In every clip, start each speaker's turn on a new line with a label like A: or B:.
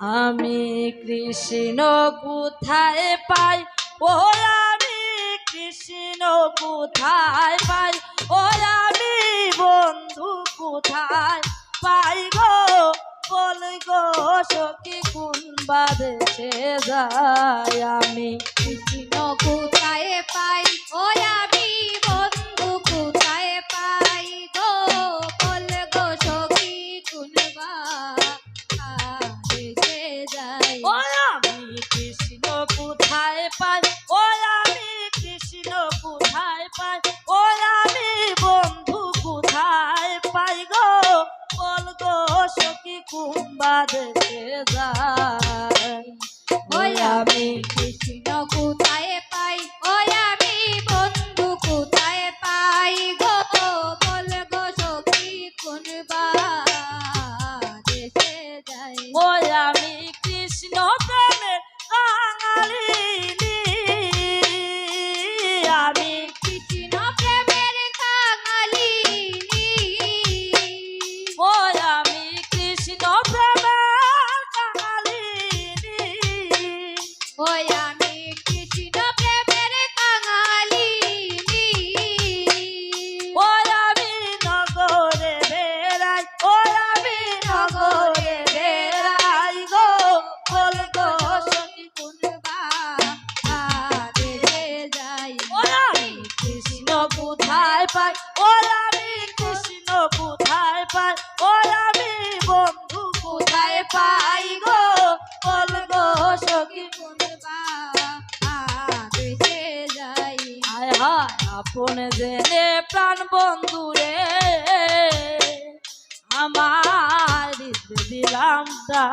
A: আমি কৃষ্ণ কোথায় পাই? ও আমি কৃষ্ণ কোথায় পাই? ও আমি বন্ধু কোথায় পাই গো? বল গো সখী, কোন বাদে যায়? আমি
B: কৃষ্ণ কোথায় পাই? ও আমি কোথায় পাই?
A: ও আমি কৃষ্ণ কোথায় পাই? ও আমি বন্ধু কোথায় পাই গো? বল গো সখী
B: কুম্বাদের পাই? ওর আমি বন্ধু কোথায় পাই গো? বল গো, সখী
A: আপন জেনে প্রাণ বন্ধু রে। আমার দিলাম তা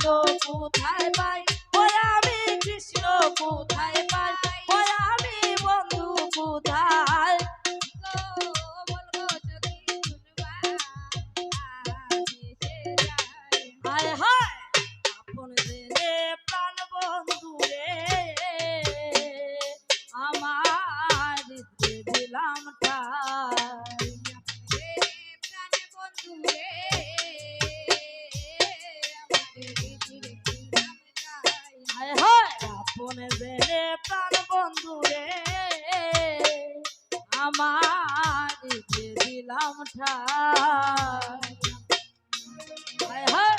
A: কৃষ্ণ কোথায় পাই? ওই আমি কৃষ্ণ কোথায় রে প্রাণ বন্ধু রে আমার দিলাম ঠায় হায়।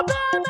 A: কৃষ্ণ